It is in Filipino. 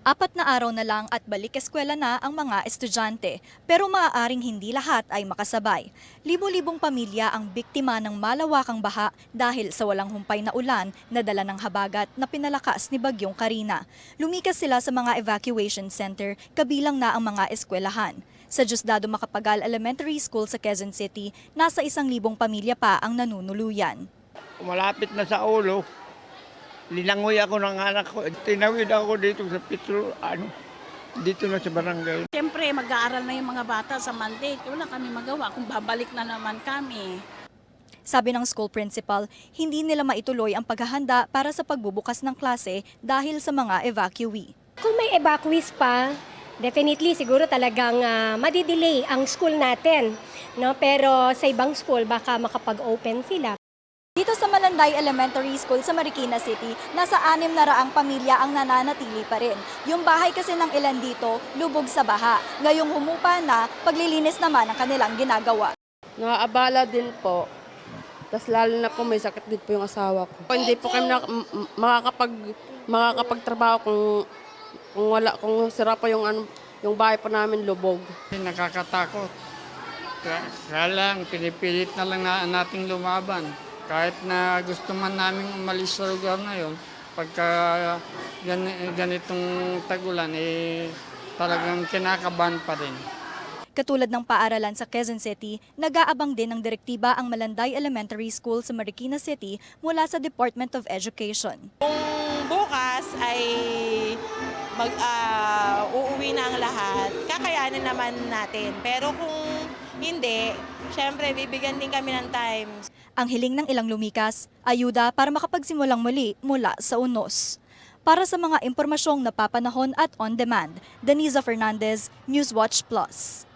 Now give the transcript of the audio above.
Apat na araw na lang at balik eskwela na ang mga estudyante, pero maaaring hindi lahat ay makasabay. Libo-libong pamilya ang biktima ng malawakang baha dahil sa walang humpay na ulan na dala ng habagat na pinalakas ni Bagyong Karina. Lumikas sila sa mga evacuation center, kabilang na ang mga eskwelahan. Sa Diosdado Makapagal Elementary School sa Quezon City, nasa isang libong pamilya pa ang nanunuluyan. Malapit na sa ulo. Linangoy ako ng anak ko. Tinawid ako dito sa Petro, ano, dito na sa barangay. Siyempre, mag-aaral na yung mga bata sa Monday. Wala kami magawa kung babalik na naman kami. Sabi ng school principal, hindi nila maituloy ang paghahanda para sa pagbubukas ng klase dahil sa mga evacuee. Kung may evacuees pa, definitely siguro talagang uh, madidelay ang school natin. No? Pero sa ibang school, baka makapag-open sila. Dito sa Malanday Elementary School sa Marikina City, nasa anim na raang pamilya ang nananatili pa rin. Yung bahay kasi ng ilan dito, lubog sa baha. Ngayong humupa na, paglilinis naman ang kanilang ginagawa. Naaabala din po. Tapos lalo na po may sakit din po yung asawa ko. Hindi po kami na, makakapag, makakapagtrabaho kung, kung wala, kung sira po yung, ano, yung bahay po namin lubog. Nakakatakot. Kaya, kaya lang, pinipilit na lang na, nating lumaban. Kahit na gusto man namin umalis sa lugar na yon, pagka gan, ganitong tagulan, eh, talagang kinakabahan pa rin. Katulad ng paaralan sa Quezon City, nag-aabang din ng direktiba ang Malanday Elementary School sa Marikina City mula sa Department of Education. Kung bukas ay mag, ah, uuwi na ang lahat, kakayanin naman natin. Pero kung hindi, syempre bibigyan din kami ng time. Ang hiling ng ilang lumikas, ayuda para makapagsimulang muli mula sa UNOS. Para sa mga impormasyong napapanahon at on demand, Deniza Fernandez, Newswatch Plus.